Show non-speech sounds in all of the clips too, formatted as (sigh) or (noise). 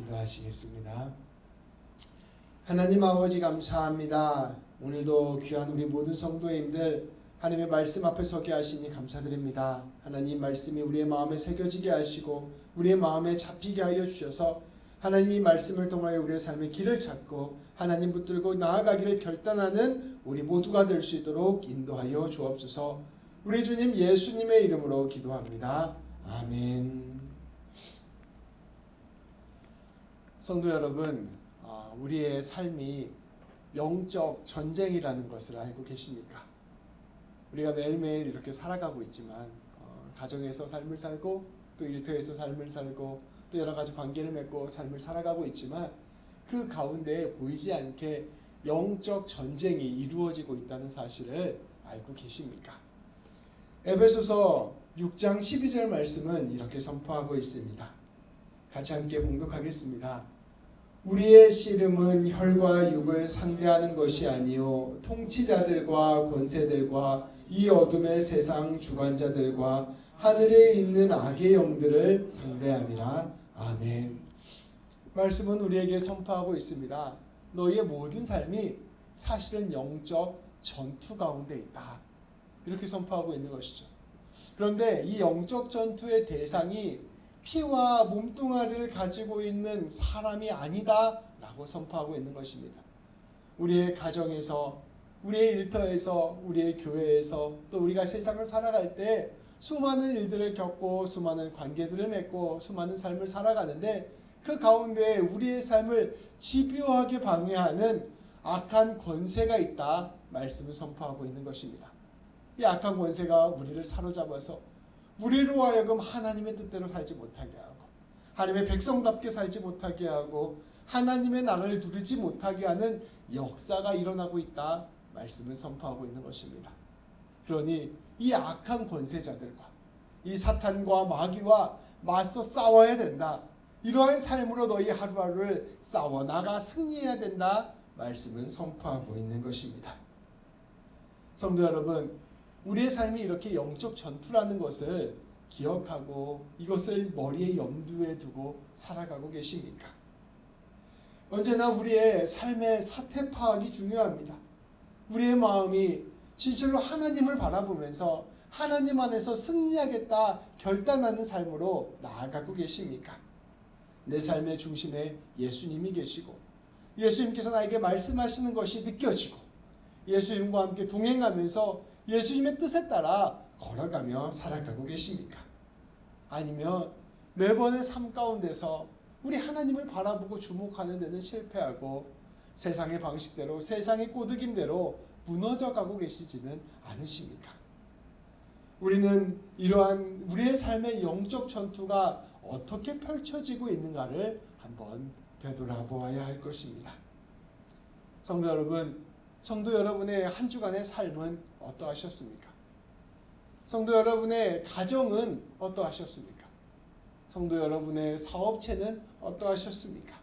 기도하시겠습니다. 하나님 아버지 감사합니다. 오늘도 귀한 우리 모든 성도님들 하나님의 말씀 앞에 서게 하시니 감사드립니다. 하나님 말씀이 우리의 마음에 새겨지게 하시고 우리의 마음에 잡히게 하여 주셔서 하나님이 말씀을 통하여 우리의 삶의 길을 찾고 하나님 붙들고 나아가기를 결단하는 우리 모두가 될 수 있도록 인도하여 주옵소서. 우리 주님 예수님의 이름으로 기도합니다. 아멘. 성도 여러분, 아, 우리의 삶이 영적 전쟁이라는 것을 알고 계십니까? 우리가 매일매일 이렇게 살아가고 있지만 어, 가정에서 삶을 살고 또 일터에서 삶을 살고 또 여러 가지 관계를 맺고 삶을 살아가고 있지만 그 가운데 보이지 않게 영적 전쟁이 이루어지고 있다는 사실을 알고 계십니까? 에베소서 6장 12절 말씀은 이렇게 선포하고 있습니다. 같이 함께 봉독하겠습니다. 우리의 씨름은 혈과 육을 상대하는 것이 아니요 통치자들과 권세들과 이 어둠의 세상 주관자들과 하늘에 있는 악의 영들을 상대함이라 아멘. 말씀은 우리에게 선포하고 있습니다. 너희의 모든 삶이 사실은 영적 전투 가운데 있다. 이렇게 선포하고 있는 것이죠. 그런데 이 영적 전투의 대상이 피와 몸뚱아리를 가지고 있는 사람이 아니다 라고 선포하고 있는 것입니다. 우리의 가정에서, 우리의 일터에서, 우리의 교회에서 또 우리가 세상을 살아갈 때 수많은 일들을 겪고 수많은 관계들을 맺고 수많은 삶을 살아가는데 그 가운데 우리의 삶을 집요하게 방해하는 악한 권세가 있다 말씀을 선포하고 있는 것입니다. 이 악한 권세가 우리를 사로잡아서 우리로 하여금 하나님의 뜻대로 살지 못하게 하고 하나님의 백성답게 살지 못하게 하고 하나님의 나라를 누리지 못하게 하는 역사가 일어나고 있다 말씀을 선포하고 있는 것입니다. 그러니 이 악한 권세자들과 이 사탄과 마귀와 맞서 싸워야 된다. 이러한 삶으로 너희 하루하루를 싸워 나가 승리해야 된다. 말씀은 선포하고 있는 것입니다. 성도 여러분, 우리의 삶이 이렇게 영적 전투라는 것을 기억하고 이것을 머리에 염두에 두고 살아가고 계십니까? 언제나 우리의 삶의 사태 파악이 중요합니다. 우리의 마음이 진실로 하나님을 바라보면서 하나님 안에서 승리하겠다 결단하는 삶으로 나아가고 계십니까? 내 삶의 중심에 예수님이 계시고 예수님께서 나에게 말씀하시는 것이 느껴지고 예수님과 함께 동행하면서 예수님의 뜻에 따라 걸어가며 살아가고 계십니까? 아니면 매번의 삶 가운데서 우리 하나님을 바라보고 주목하는 데는 실패하고 세상의 방식대로 세상의 꼬드김대로 무너져 가고 계시지는 않으십니까? 우리는 이러한 우리의 삶의 영적 전투가 어떻게 펼쳐지고 있는가를 한번 되돌아보아야 할 것입니다. 성도 여러분, 성도 여러분의 한 주간의 삶은 어떠하셨습니까? 성도 여러분의 가정은 어떠하셨습니까? 성도 여러분의 사업체는 어떠하셨습니까?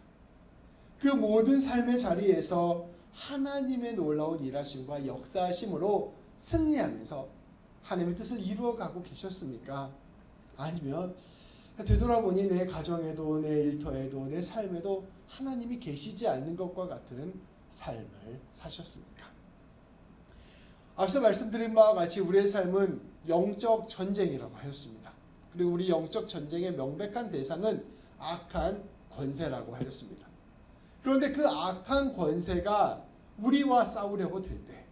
그 모든 삶의 자리에서 하나님의 놀라운 일하심과 역사하심으로 승리하면서 하나님의 뜻을 이루어가고 계셨습니까? 아니면 되돌아보니 내 가정에도 내 일터에도 내 삶에도 하나님이 계시지 않는 것과 같은 삶을 사셨습니까? 앞서 말씀드린 바와 같이 우리의 삶은 영적 전쟁이라고 하였습니다. 그리고 우리 영적 전쟁의 명백한 대상은 악한 권세라고 하였습니다. 그런데 그 악한 권세가 우리와 싸우려고 들 때,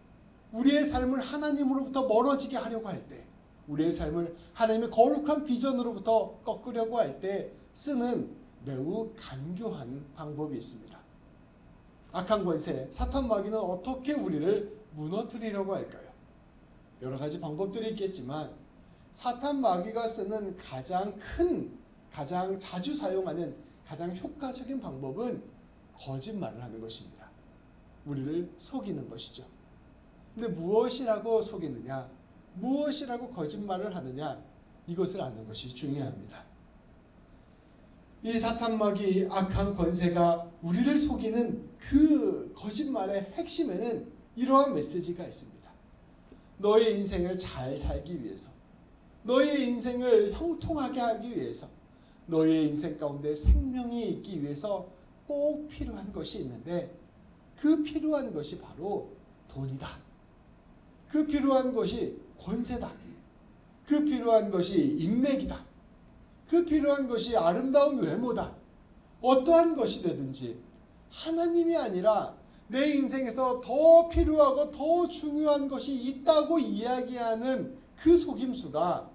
우리의 삶을 하나님으로부터 멀어지게 하려고 할 때, 우리의 삶을 하나님의 거룩한 비전으로부터 꺾으려고 할 때 쓰는 매우 간교한 방법이 있습니다. 악한 권세, 사탄 마귀는 어떻게 우리를 무너뜨리려고 할까요? 여러 가지 방법들이 있겠지만 사탄 마귀가 쓰는 가장 큰, 가장 자주 사용하는 가장 효과적인 방법은 거짓말을 하는 것입니다. 우리를 속이는 것이죠. 근데 무엇이라고 속이느냐? 무엇이라고 거짓말을 하느냐? 이것을 아는 것이 중요합니다. 이 사탄 마귀 악한 권세가 우리를 속이는 그 거짓말의 핵심에는 이러한 메시지가 있습니다. 너의 인생을 잘 살기 위해서, 너의 인생을 형통하게 하기 위해서, 너희의 인생 가운데 생명이 있기 위해서 꼭 필요한 것이 있는데 그 필요한 것이 바로 돈이다. 그 필요한 것이 권세다. 그 필요한 것이 인맥이다. 그 필요한 것이 아름다운 외모다. 어떠한 것이 되든지 하나님이 아니라 내 인생에서 더 필요하고 더 중요한 것이 있다고 이야기하는 그 속임수가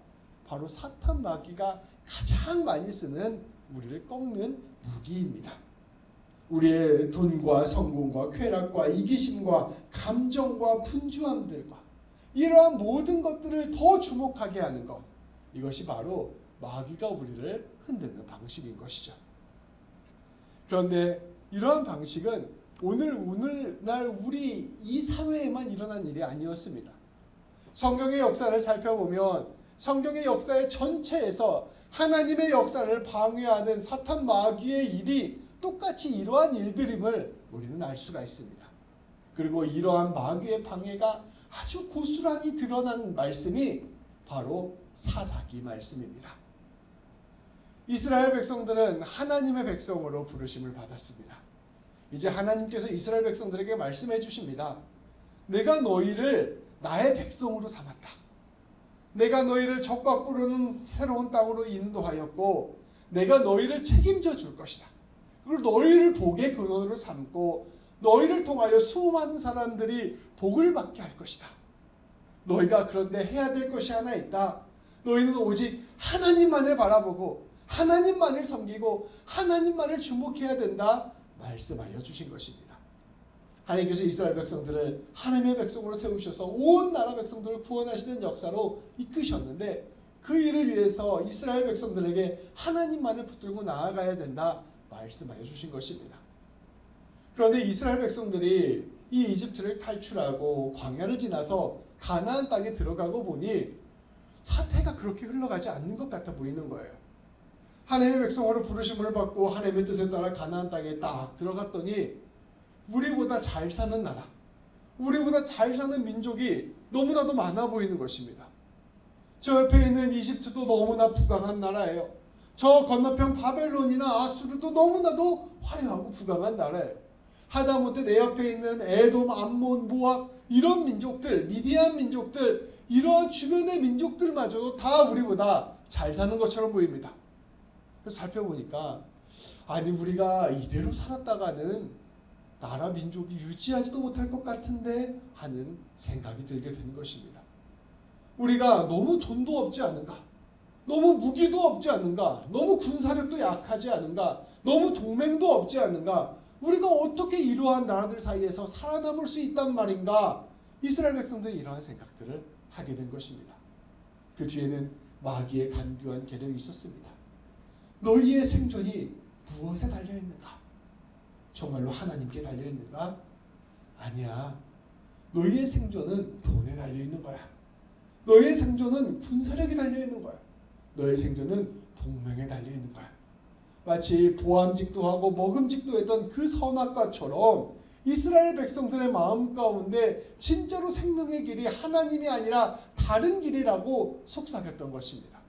바로 사탄 마귀가 가장 많이 쓰는 우리를 꺾는 무기입니다. 우리의 돈과 성공과 쾌락과 이기심과 감정과 분주함들과 이러한 모든 것들을 더 주목하게 하는 것 이것이 바로 마귀가 우리를 흔드는 방식인 것이죠. 그런데 이러한 방식은 오늘 오늘날 우리 이 사회에만 일어난 일이 아니었습니다. 성경의 역사를 살펴보면 성경의 역사의 전체에서 하나님의 역사를 방해하는 사탄 마귀의 일이 똑같이 이러한 일들임을 우리는 알 수가 있습니다. 그리고 이러한 마귀의 방해가 아주 고스란히 드러난 말씀이 바로 사사기 말씀입니다. 이스라엘 백성들은 하나님의 백성으로 부르심을 받았습니다. 이제 하나님께서 이스라엘 백성들에게 말씀해 주십니다. 내가 너희를 나의 백성으로 삼았다. 내가 너희를 적과 꿀르는 새로운 땅으로 인도하였고 내가 너희를 책임져 줄 것이다. 그리고 너희를 복의 근원으로 삼고 너희를 통하여 수많은 사람들이 복을 받게 할 것이다. 너희가 그런데 해야 될 것이 하나 있다. 너희는 오직 하나님만을 바라보고 하나님만을 섬기고 하나님만을 주목해야 된다. 말씀하여 주신 것입니다. 하나님께서 이스라엘 백성들을 하나님의 백성으로 세우셔서 온 나라 백성들을 구원하시는 역사로 이끄셨는데 그 일을 위해서 이스라엘 백성들에게 하나님만을 붙들고 나아가야 된다 말씀하여 주신 것입니다. 그런데 이스라엘 백성들이 이 이집트를 탈출하고 광야를 지나서 가나안 땅에 들어가고 보니 사태가 그렇게 흘러가지 않는 것 같아 보이는 거예요. 하나님의 백성으로 부르심을 받고 하나님의 뜻에 따라 가나안 땅에 딱 들어갔더니 우리보다 잘 사는 나라, 우리보다 잘 사는 민족이 너무나도 많아 보이는 것입니다. 저 옆에 있는 이집트도 너무나 부강한 나라예요. 저 건너편 바벨론이나 아수르도 너무나도 화려하고 부강한 나라예요. 하다못해 내 옆에 있는 에돔, 암몬, 모압 이런 민족들, 미디안 민족들 이러한 주변의 민족들마저도 다 우리보다 잘 사는 것처럼 보입니다. 그래서 살펴보니까 아니 우리가 이대로 살았다가는 나라 민족이 유지하지도 못할 것 같은데 하는 생각이 들게 되는 것입니다. 우리가 너무 돈도 없지 않은가? 너무 무기도 없지 않은가? 너무 군사력도 약하지 않은가? 너무 동맹도 없지 않은가? 우리가 어떻게 이러한 나라들 사이에서 살아남을 수 있단 말인가? 이스라엘 백성들이 이러한 생각들을 하게 된 것입니다. 그 뒤에는 마귀의 간교한 계략이 있었습니다. 너희의 생존이 무엇에 달려 있는가? 정말로 하나님께 달려 있는가? 아니야. 너희의 생존은 돈에 달려 있는 거야. 너희의 생존은 군사력에 달려 있는 거야. 너의 생존은 동맹에 달려 있는 거야. 마치 보암직도 하고 먹음직도 했던 그 선악과처럼 이스라엘 백성들의 마음 가운데 진짜로 생명의 길이 하나님이 아니라 다른 길이라고 속삭였던 것입니다.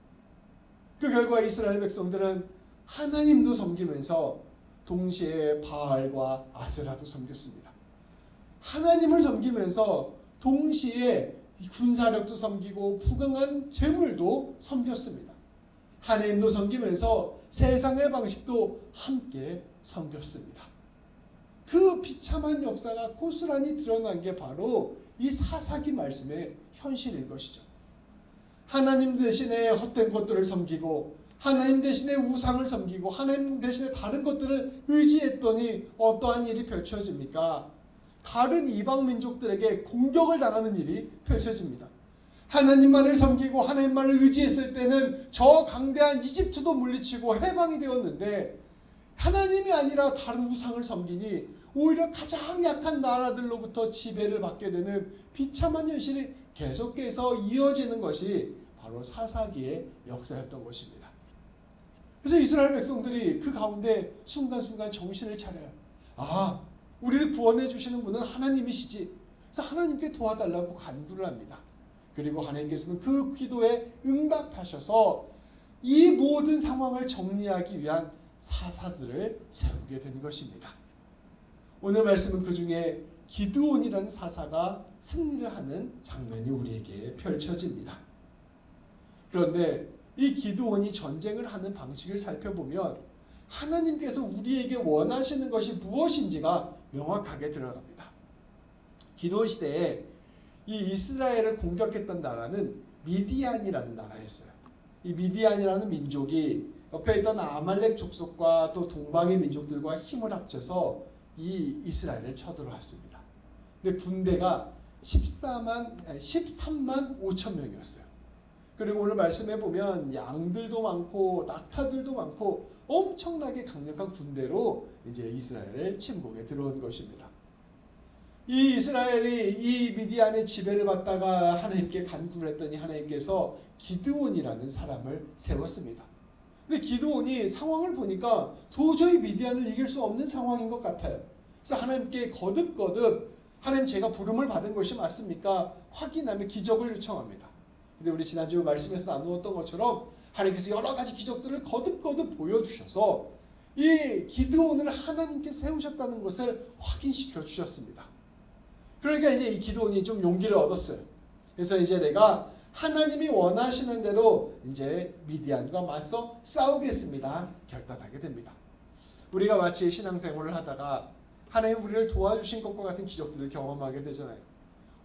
그 결과 이스라엘 백성들은 하나님도 섬기면서 동시에 바알과 아세라도 섬겼습니다. 하나님을 섬기면서 동시에 군사력도 섬기고 부강한 재물도 섬겼습니다. 하나님도 섬기면서 세상의 방식도 함께 섬겼습니다. 그 비참한 역사가 고스란히 드러난 게 바로 이 사사기 말씀의 현실인 것이죠. 하나님 대신에 헛된 것들을 섬기고 하나님 대신에 우상을 섬기고 하나님 대신에 다른 것들을 의지했더니 어떠한 일이 펼쳐집니까? 다른 이방 민족들에게 공격을 당하는 일이 펼쳐집니다. 하나님만을 섬기고 하나님만을 의지했을 때는 저 강대한 이집트도 물리치고 해방이 되었는데 하나님이 아니라 다른 우상을 섬기니 오히려 가장 약한 나라들로부터 지배를 받게 되는 비참한 현실이 계속해서 이어지는 것이 바로 사사기의 역사였던 것입니다. 그래서 이스라엘 백성들이 그 가운데 순간순간 정신을 차려요. 아, 우리를 구원해 주시는 분은 하나님이시지. 그래서 하나님께 도와달라고 간구를 합니다. 그리고 하나님께서는 그 기도에 응답하셔서 이 모든 상황을 정리하기 위한 사사들을 세우게 된 것입니다. 오늘 말씀은 그 중에 기드온이라는 사사가 승리를 하는 장면이 우리에게 펼쳐집니다. 그런데 이 기드온이 전쟁을 하는 방식을 살펴보면 하나님께서 우리에게 원하시는 것이 무엇인지가 명확하게 들어갑니다. 기드온 시대에 이 이스라엘을 공격했던 나라는 미디안이라는 나라였어요. 이 미디안이라는 민족이 옆에 있던 아말렉 족속과 또 동방의 민족들과 힘을 합쳐서 이 이스라엘을 쳐들어왔습니다. 근데 군대가 14만, 아니, 13만 5천 명이었어요. 그리고 오늘 말씀해 보면 양들도 많고 낙타들도 많고 엄청나게 강력한 군대로 이제 이스라엘을 침공에 들어온 것입니다. 이 이스라엘이 이 미디안의 지배를 받다가 하나님께 간구를 했더니 하나님께서 기드온이라는 사람을 세웠습니다. 근데 기드온이 상황을 보니까 도저히 미디안을 이길 수 없는 상황인 것 같아요. 그래서 하나님께 거듭거듭 하나님 제가 부름을 받은 것이 맞습니까? 확인하며 기적을 요청합니다. 근데 우리 지난주 말씀에서 나누었던 것처럼 하나님께서 여러 가지 기적들을 거듭거듭 보여주셔서 이 기드온을 하나님께 세우셨다는 것을 확인시켜 주셨습니다. 그러니까 이제 이 기드온이 좀 용기를 얻었어요. 그래서 이제 내가 하나님이 원하시는 대로 이제 미디안과 맞서 싸우겠습니다. 결단하게 됩니다. 우리가 마치 신앙생활을 하다가 하나님 우리를 도와주신 것과 같은 기적들을 경험하게 되잖아요.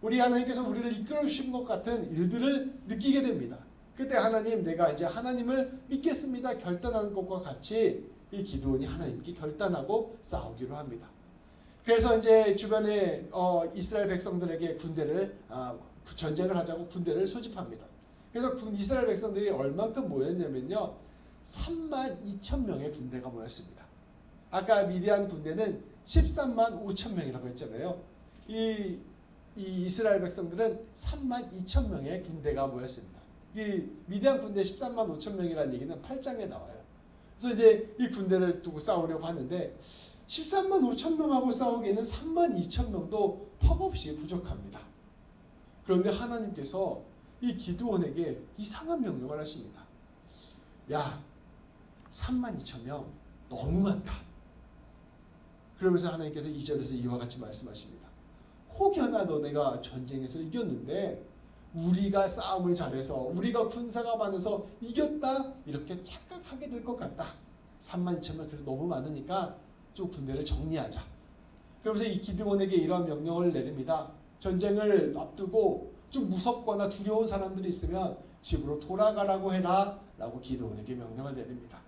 우리 하나님께서 우리를 이끌어 주신 것 같은 일들을 느끼게 됩니다. 그때 하나님 내가 이제 하나님을 믿겠습니다. 결단하는 것과 같이 이 기도원이 하나님께 결단하고 싸우기로 합니다. 그래서 이제 주변에 어, 이스라엘 백성들에게 군대를 아, 전쟁을 하자고 군대를 소집합니다. 그래서 군, 이스라엘 백성들이 얼만큼 모였냐면요. 3만 2천 명의 군대가 모였습니다. 아까 미디안 군대는 13만 5천 명이라고 했잖아요. 이, 이 이스라엘 백성들은 3만 2천 명의 군대가 모였습니다. 이 미디안 군대 13만 5천 명이라는 얘기는 8장에 나와요. 그래서 이제 이 군대를 두고 싸우려고 하는데 13만 5천 명하고 싸우기에는 3만 2천 명도 턱없이 부족합니다. 그런데 하나님께서 이 기드온에게 이상한 명령을 하십니다. 야, 3만 2천 명 너무 많다. 그러면서 하나님께서 2절에서 이와 같이 말씀하십니다. 혹여나 너네가 전쟁에서 이겼는데 우리가 싸움을 잘해서 우리가 군사가 많아서 이겼다 이렇게 착각하게 될 것 같다. 3만 2천 명 그래도 너무 많으니까 좀 군대를 정리하자. 그러면서 이 기드온에게 이러한 명령을 내립니다. 전쟁을 앞두고 좀 무섭거나 두려운 사람들이 있으면 집으로 돌아가라고 해라 라고 기드온에게 명령을 내립니다.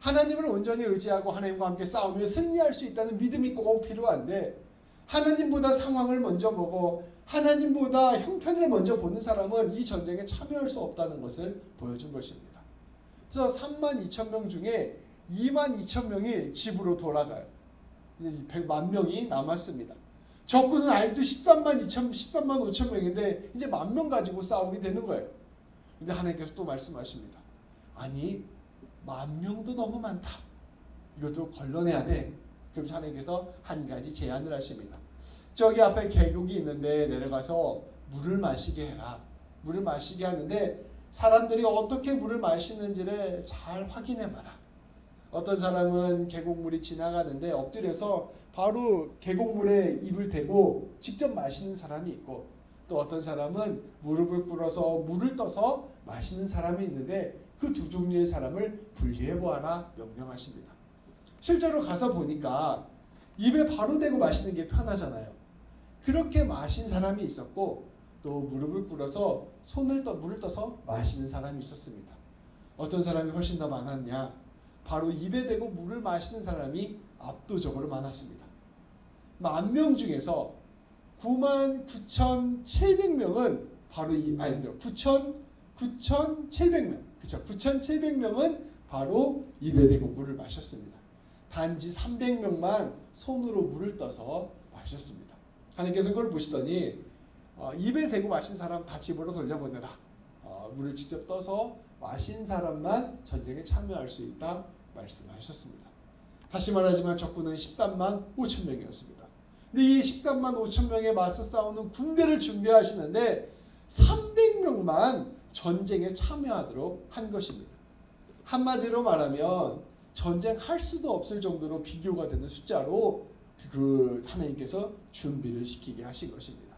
하나님을 온전히 의지하고 하나님과 함께 싸우며 승리할 수 있다는 믿음이 꼭 필요한데 하나님보다 상황을 먼저 보고 하나님보다 형편을 먼저 보는 사람은 이 전쟁에 참여할 수 없다는 것을 보여준 것입니다. 그래서 3만 2천 명 중에 2만 2천 명이 집으로 돌아가요. 100만 명이 남았습니다. 적군은 아직도 13만 2천, 13만 5천 명인데 이제 만 명 가지고 싸우게 되는 거예요. 근데 하나님께서 또 말씀하십니다. 아니 만 명도 너무 많다. 이것도 걸러내야 돼. 그래서 하나님께서 한 가지 제안을 하십니다. 저기 앞에 계곡이 있는데 내려가서 물을 마시게 해라. 물을 마시게 하는데 사람들이 어떻게 물을 마시는지를 잘 확인해 봐라. 어떤 사람은 계곡물이 지나가는데 엎드려서 바로 계곡물에 입을 대고 직접 마시는 사람이 있고 또 어떤 사람은 무릎을 꿇어서 물을 떠서 마시는 사람이 있는데 그 두 종류의 사람을 분리해 보아라 명령하십니다. 실제로 가서 보니까 입에 바로 대고 마시는 게 편하잖아요. 그렇게 마신 사람이 있었고 또 무릎을 꿇어서 손을 떠 물을 떠서 마시는 사람이 있었습니다. 어떤 사람이 훨씬 더 많았냐? 바로 입에 대고 물을 마시는 사람이 압도적으로 많았습니다. 만 명 중에서 9만 9,700명은 바로 이 아니 9천 9,700명 그렇죠. 9,700명은 바로 입에 대고 물을 마셨습니다. 단지 300명만 손으로 물을 떠서 마셨습니다. 하나님께서 그걸 보시더니 어, 입에 대고 마신 사람 다 집으로 돌려보내라. 어, 물을 직접 떠서 마신 사람만 전쟁에 참여할 수 있다 말씀하셨습니다. 다시 말하지만 적군은 13만 5천 명이었습니다. 근데 이 13만 5천 명에 맞서 싸우는 군대를 준비하시는데 300명만 전쟁에 참여하도록 한 것입니다. 한마디로 말하면 전쟁할 수도 없을 정도로 비교가 되는 숫자로 그 하나님께서 준비를 시키게 하신 것입니다.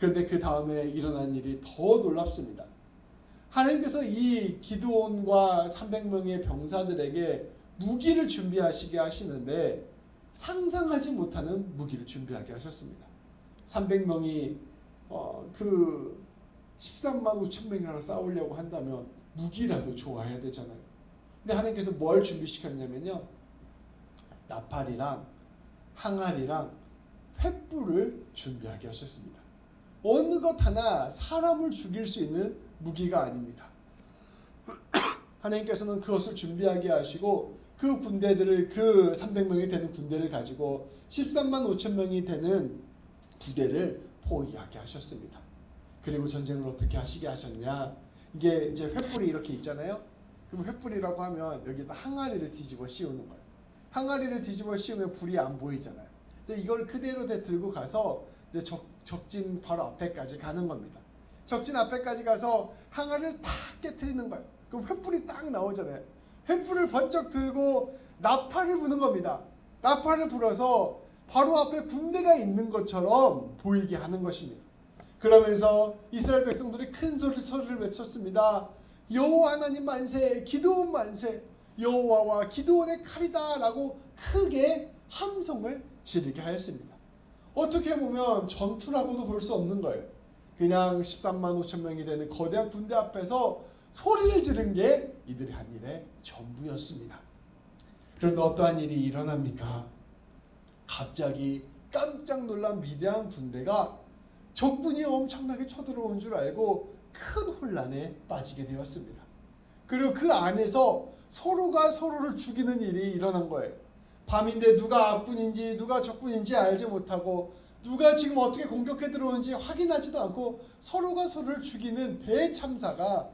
그런데 그 다음에 일어난 일이 더 놀랍습니다. 하나님께서 이 기드온과 300명의 병사들에게 무기를 준비하시게 하시는데 상상하지 못하는 무기를 준비하게 하셨습니다. 300명이 어, 그 13만 5천 명이랑 싸우려고 한다면 무기라도 좋아야 되잖아요. 근데 하나님께서 뭘 준비시켰냐면요. 나팔이랑 항아리랑 횃불을 준비하게 하셨습니다. 어느 것 하나 사람을 죽일 수 있는 무기가 아닙니다. (clears throat) 하나님께서는 그것을 준비하게 하시고 그 군대들을 그 300명이 되는 군대를 가지고 13만 5천 명이 되는 부대를 포위하게 하셨습니다. 그리고 전쟁을 어떻게 하시게 하셨냐? 이게 이제 횃불이 이렇게 있잖아요. 그럼 횃불이라고 하면 여기다 항아리를 뒤집어 씌우는 거예요. 항아리를 뒤집어 씌우면 불이 안 보이잖아요. 그래서 이걸 그대로 대 들고 가서 이제 적, 적진 바로 앞에까지 가는 겁니다. 적진 앞에까지 가서 항아리를 탁 깨트리는 거예요. 그럼 횃불이 딱 나오잖아요. 횃불을 번쩍 들고 나팔을 부는 겁니다. 나팔을 불어서 바로 앞에 군대가 있는 것처럼 보이게 하는 것입니다. 그러면서 이스라엘 백성들이 큰 소리, 소리를 외쳤습니다. 여호와 하나님 만세, 기도원 만세, 여호와와 기도원의 칼이다라고 크게 함성을 지르게 하였습니다. 어떻게 보면 전투라고도 볼 수 없는 거예요. 그냥 13만 5천 명이 되는 거대한 군대 앞에서 소리를 지른 게 이들이 한 일의 전부였습니다. 그런데 어떠한 일이 일어납니까? 갑자기 깜짝 놀란 미대한 군대가 적군이 엄청나게 쳐들어온 줄 알고 큰 혼란에 빠지게 되었습니다. 그리고 그 안에서 서로가 서로를 죽이는 일이 일어난 거예요. 밤인데 누가 악군인지 누가 적군인지 알지 못하고 누가 지금 어떻게 공격해 들어오는지 확인하지도 않고 서로가 서로를 죽이는 대참사가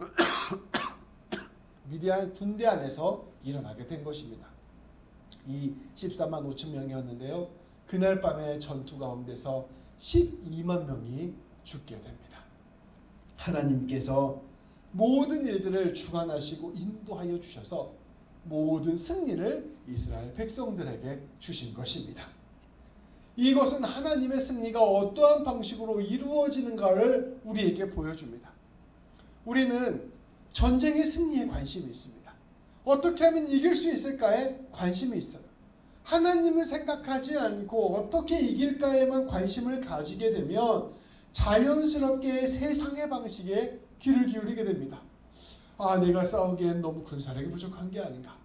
(coughs) 미디안 군대 안에서 일어나게 된 것입니다. 이 14만 5천 명이었는데요. 그날 밤에 전투 가운데서 12만 명이 죽게 됩니다. 하나님께서 모든 일들을 주관하시고 인도하여 주셔서 모든 승리를 이스라엘 백성들에게 주신 것입니다. 이것은 하나님의 승리가 어떠한 방식으로 이루어지는가를 우리에게 보여줍니다. 우리는 전쟁의 승리에 관심이 있습니다. 어떻게 하면 이길 수 있을까에 관심이 있어요. 하나님을 생각하지 않고 어떻게 이길까에만 관심을 가지게 되면 자연스럽게 세상의 방식에 귀를 기울이게 됩니다. 아, 내가 싸우기엔 너무 군사력이 부족한 게 아닌가.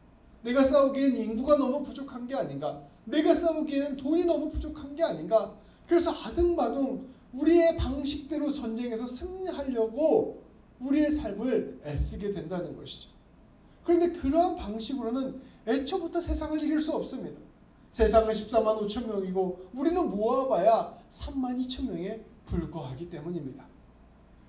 내가 싸우기엔 인구가 너무 부족한 게 아닌가. 내가 싸우기엔 돈이 너무 부족한 게 아닌가. 그래서 아등바등 우리의 방식대로 전쟁에서 승리하려고 우리의 삶을 애쓰게 된다는 것이죠. 그런데 그러한 방식으로는 애초부터 세상을 이길 수 없습니다. 세상은 14만 5천 명이고 우리는 모아봐야 3만 2천 명에 불과하기 때문입니다.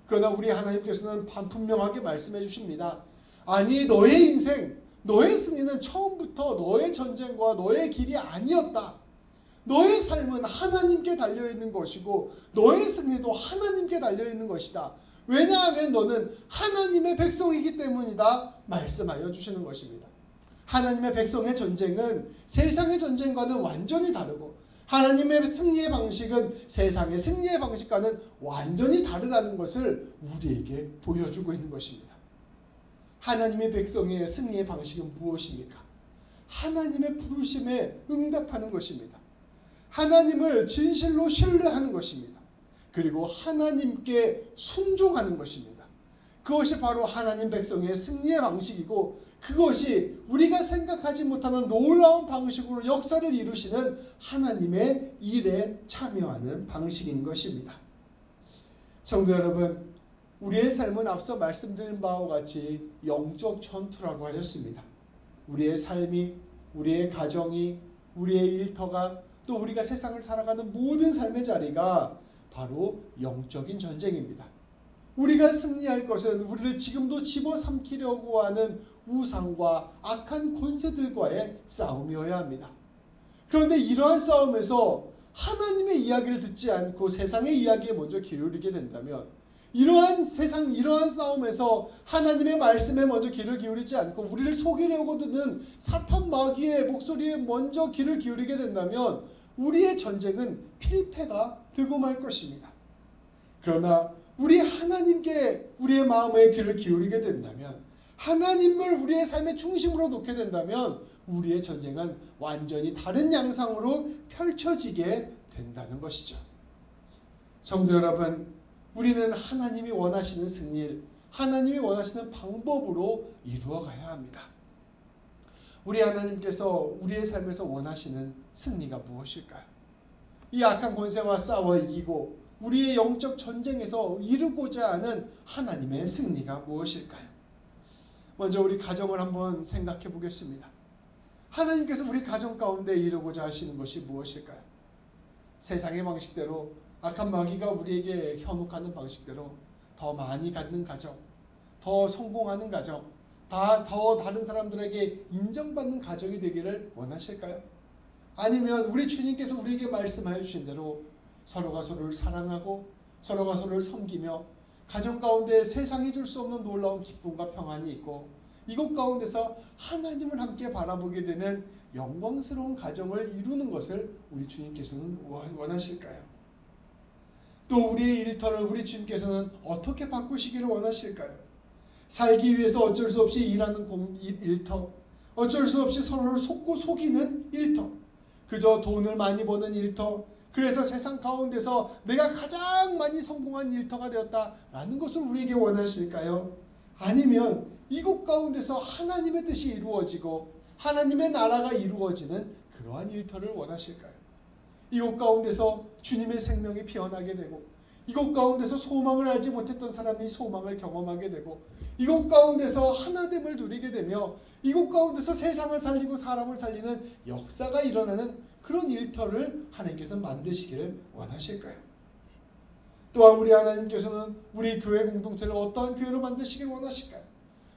그러나 우리 하나님께서는 분명하게 말씀해 주십니다. 아니 너의 인생, 너의 승리는 처음부터 너의 전쟁과 너의 길이 아니었다. 너의 삶은 하나님께 달려 있는 것이고 너의 승리도 하나님께 달려 있는 것이다. 왜냐하면 너는 하나님의 백성이기 때문이다. 말씀하여 주시는 것입니다. 하나님의 백성의 전쟁은 세상의 전쟁과는 완전히 다르고 하나님의 승리의 방식은 세상의 승리의 방식과는 완전히 다르다는 것을 우리에게 보여주고 있는 것입니다. 하나님의 백성의 승리의 방식은 무엇입니까? 하나님의 부르심에 응답하는 것입니다. 하나님을 진실로 신뢰하는 것입니다. 그리고 하나님께 순종하는 것입니다. 그것이 바로 하나님 백성의 승리의 방식이고 그것이 우리가 생각하지 못하는 놀라운 방식으로 역사를 이루시는 하나님의 일에 참여하는 방식인 것입니다. 성도 여러분, 우리의 삶은 앞서 말씀드린 바와 같이 영적 전투라고 하셨습니다. 우리의 삶이, 우리의 가정이, 우리의 일터가 또 우리가 세상을 살아가는 모든 삶의 자리가 바로 영적인 전쟁입니다. 우리가 승리할 것은 우리를 지금도 집어삼키려고 하는 우상과 악한 권세들과의 싸움이어야 합니다. 그런데 이러한 싸움에서 하나님의 이야기를 듣지 않고 세상의 이야기에 먼저 기울이게 된다면 이러한 세상 이러한 싸움에서 하나님의 말씀에 먼저 귀를 기울이지 않고 우리를 속이려고 드는 사탄 마귀의 목소리에 먼저 귀를 기울이게 된다면 우리의 전쟁은 필패가 되고 말 것입니다. 그러나 우리 하나님께 우리의 마음의 귀를 기울이게 된다면 하나님을 우리의 삶의 중심으로 놓게 된다면 우리의 전쟁은 완전히 다른 양상으로 펼쳐지게 된다는 것이죠. 성도 여러분, 우리는 하나님이 원하시는 승리를 하나님이 원하시는 방법으로 이루어 가야 합니다. 우리 하나님께서 우리의 삶에서 원하시는 승리가 무엇일까요? 이 악한 권세와 싸워 이기고 우리의 영적 전쟁에서 이루고자 하는 하나님의 승리가 무엇일까요? 먼저 우리 가정을 한번 생각해 보겠습니다. 하나님께서 우리 가정 가운데 이루고자 하시는 것이 무엇일까요? 세상의 방식대로 악한 마귀가 우리에게 현혹하는 방식대로 더 많이 갖는 가정, 더 성공하는 가정, 다 더 다른 사람들에게 인정받는 가정이 되기를 원하실까요? 아니면 우리 주님께서 우리에게 말씀하여 주신 대로 서로가 서로를 사랑하고 서로가 서로를 섬기며 가정 가운데 세상이 줄 수 없는 놀라운 기쁨과 평안이 있고 이곳 가운데서 하나님을 함께 바라보게 되는 영광스러운 가정을 이루는 것을 우리 주님께서는 원하실까요? 또 우리의 일터를 우리 주님께서는 어떻게 바꾸시기를 원하실까요? 살기 위해서 어쩔 수 없이 일하는 공, 일, 일터, 어쩔 수 없이 서로를 속고 속이는 일터, 그저 돈을 많이 버는 일터, 그래서 세상 가운데서 내가 가장 많이 성공한 일터가 되었다라는 것을 우리에게 원하실까요? 아니면 이곳 가운데서 하나님의 뜻이 이루어지고 하나님의 나라가 이루어지는 그러한 일터를 원하실까요? 이곳 가운데서 주님의 생명이 피어나게 되고 이곳 가운데서 소망을 알지 못했던 사람이 소망을 경험하게 되고 이곳 가운데서 하나됨을 누리게 되며 이곳 가운데서 세상을 살리고 사람을 살리는 역사가 일어나는 그런 일터를 하나님께서 만드시기를 원하실까요? 또한 우리 하나님께서는 우리 교회 공동체를 어떠한 교회로 만드시길 원하실까요?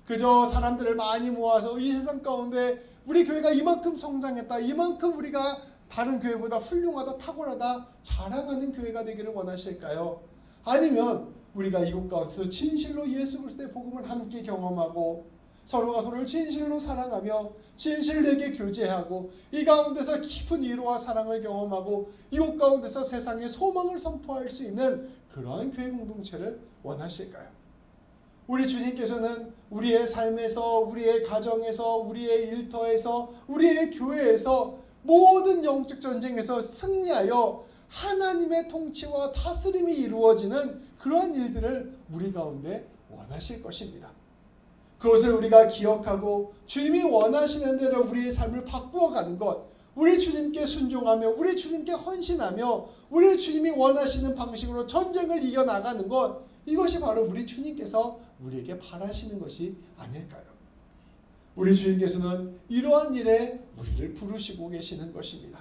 그저 사람들을 많이 모아서 이 세상 가운데 우리 교회가 이만큼 성장했다, 이만큼 우리가 다른 교회보다 훌륭하다, 탁월하다 자랑하는 교회가 되기를 원하실까요? 아니면 우리가 이곳 가운데서 진실로 예수 그리스도의 복음을 함께 경험하고 서로가 서로를 진실로 사랑하며 진실되게 교제하고 이 가운데서 깊은 위로와 사랑을 경험하고 이곳 가운데서 세상에 소망을 선포할 수 있는 그러한 교회 공동체를 원하실까요? 우리 주님께서는 우리의 삶에서 우리의 가정에서 우리의 일터에서 우리의 교회에서 모든 영적 전쟁에서 승리하여 하나님의 통치와 다스림이 이루어지는 그러한 일들을 우리 가운데 원하실 것입니다. 그것을 우리가 기억하고 주님이 원하시는 대로 우리의 삶을 바꾸어 가는 것, 우리 주님께 순종하며 우리 주님께 헌신하며 우리 주님이 원하시는 방식으로 전쟁을 이겨 나가는 것, 이것이 바로 우리 주님께서 우리에게 바라시는 것이 아닐까요? 우리 주님께서는 이러한 일에 우리를 부르시고 계시는 것입니다.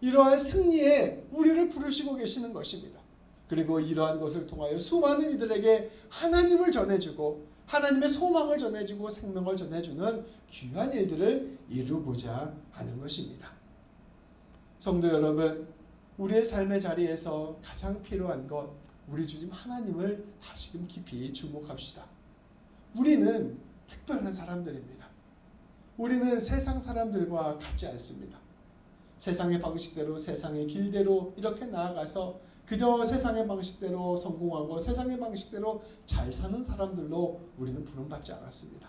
이러한 승리에 우리를 부르시고 계시는 것입니다. 그리고 이러한 것을 통하여 수많은 이들에게 하나님을 전해주고 하나님의 소망을 전해주고 생명을 전해주는 귀한 일들을 이루고자 하는 것입니다. 성도 여러분, 우리의 삶의 자리에서 가장 필요한 것, 우리 주님 하나님을 다시금 깊이 주목합시다. 우리는 특별한 사람들입니다. 우리는 세상 사람들과 같지 않습니다. 세상의 방식대로 세상의 길대로 이렇게 나아가서 그저 세상의 방식대로 성공하고 세상의 방식대로 잘 사는 사람들로 우리는 부름받지 않았습니다.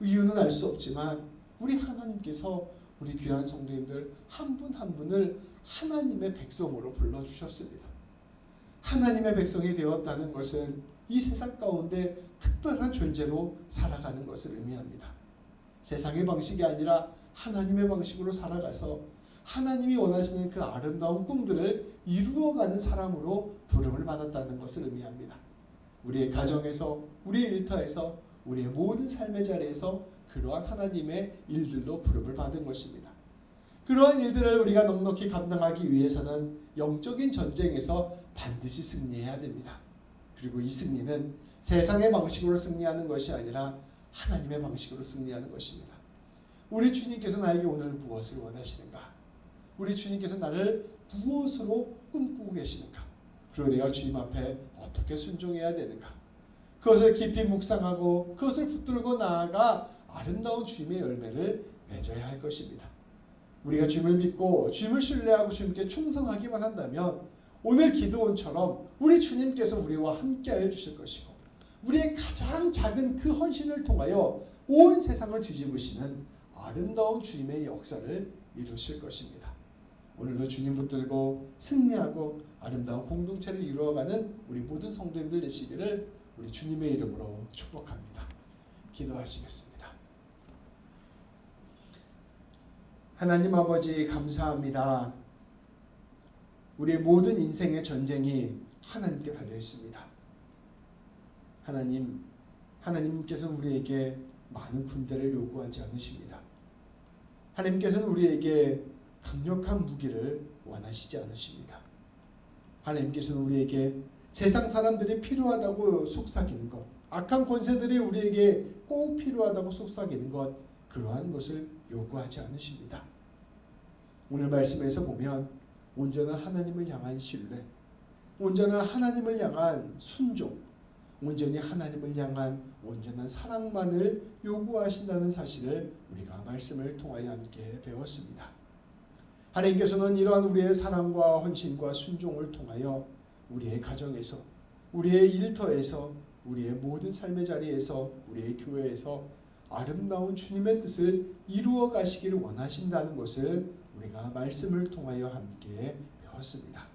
이유는 알 수 없지만 우리 하나님께서 우리 귀한 성도님들 한 분한 분을 하나님의 백성으로 불러주셨습니다. 하나님의 백성이 되었다는 것은 이 세상 가운데 특별한 존재로 살아가는 것을 의미합니다. 세상의 방식이 아니라 하나님의 방식으로 살아가서 하나님이 원하시는 그 아름다운 꿈들을 이루어가는 사람으로 부름을 받았다는 것을 의미합니다. 우리의 가정에서, 우리의 일터에서, 우리의 모든 삶의 자리에서 그러한 하나님의 일들로 부름을 받은 것입니다. 그러한 일들을 우리가 넉넉히 감당하기 위해서는 영적인 전쟁에서 반드시 승리해야 됩니다. 그리고 이 승리는 세상의 방식으로 승리하는 것이 아니라 하나님의 방식으로 승리하는 것입니다. 우리 주님께서 나에게 오늘 무엇을 원하시는가? 우리 주님께서 나를 무엇으로 꿈꾸고 계시는가? 그리고 내가 주님 앞에 어떻게 순종해야 되는가? 그것을 깊이 묵상하고 그것을 붙들고 나아가 아름다운 주님의 열매를 맺어야 할 것입니다. 우리가 주님을 믿고 주님을 신뢰하고 주님께 충성하기만 한다면 오늘 기도원처럼 우리 주님께서 우리와 함께하여 주실 것이고 우리의 가장 작은 그 헌신을 통하여 온 세상을 뒤집으시는 아름다운 주님의 역사를 이루실 것입니다. 오늘도 주님 붙들고 승리하고 아름다운 공동체를 이루어가는 우리 모든 성도님들 되시기를 우리 주님의 이름으로 축복합니다. 기도하시겠습니다. 하나님 아버지 감사합니다. 우리의 모든 인생의 전쟁이 하나님께 달려 있습니다. 하나님, 하나님께서는 우리에게 많은 군대를 요구하지 않으십니다. 하나님께서는 우리에게 강력한 무기를 원하시지 않으십니다. 하나님께서는 우리에게 세상 사람들이 필요하다고 속삭이는 것, 악한 권세들이 우리에게 꼭 필요하다고 속삭이는 것, 그러한 것을 요구하지 않으십니다. 오늘 말씀에서 보면 온전한 하나님을 향한 신뢰, 온전한 하나님을 향한 순종, 온전히 하나님을 향한 온전한 사랑만을 요구하신다는 사실을 우리가 말씀을 통하여 함께 배웠습니다. 하나님께서는 이러한 우리의 사랑과 헌신과 순종을 통하여 우리의 가정에서, 우리의 일터에서, 우리의 모든 삶의 자리에서, 우리의 교회에서 아름다운 주님의 뜻을 이루어 가시기를 원하신다는 것을 우리가 말씀을 통하여 함께 배웠습니다.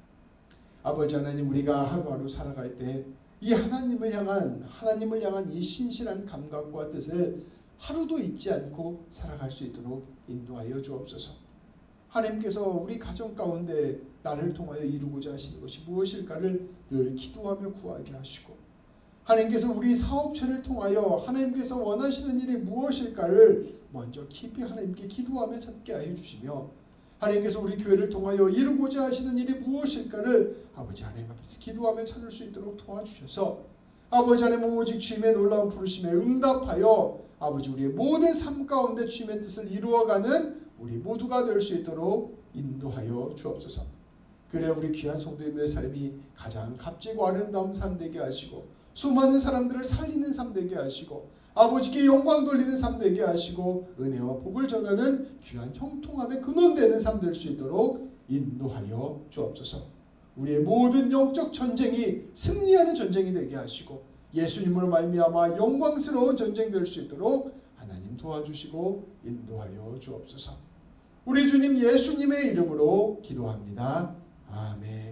아버지 하나님 우리가 하루하루 살아갈 때 이 하나님을 향한 하나님을 향한 이 신실한 감각과 뜻을 하루도 잊지 않고 살아갈 수 있도록 인도하여 주옵소서. 하나님께서 우리 가정 가운데 나를 통하여 이루고자 하시는 것이 무엇일까를 늘 기도하며 구하게 하시고 하나님께서 우리 사업체를 통하여 하나님께서 원하시는 일이 무엇일까를 먼저 깊이 하나님께 기도하며 찾게 하여 주시며 하나님께서 우리 교회를 통하여 이루고자 하시는 일이 무엇일까를 아버지 하나님 앞에서 기도하며 찾을 수 있도록 도와주셔서 아버지 하나님 오직 주님의 놀라운 부르심에 응답하여 아버지 우리의 모든 삶 가운데 주님의 뜻을 이루어가는 우리 모두가 될 수 있도록 인도하여 주옵소서. 그래 우리 귀한 성도님의 삶이 가장 값지고 아름다운 삶 되게 하시고 수많은 사람들을 살리는 삶 되게 하시고 아버지께 영광 돌리는 삶 되게 하시고 은혜와 복을 전하는 귀한 형통함의 근원 되는 삶 될 수 있도록 인도하여 주옵소서. 우리의 모든 영적 전쟁이 승리하는 전쟁이 되게 하시고 예수님으로 말미암아 영광스러운 전쟁 될 수 있도록 하나님 도와주시고 인도하여 주옵소서. 우리 주님 예수님의 이름으로 기도합니다. 아멘.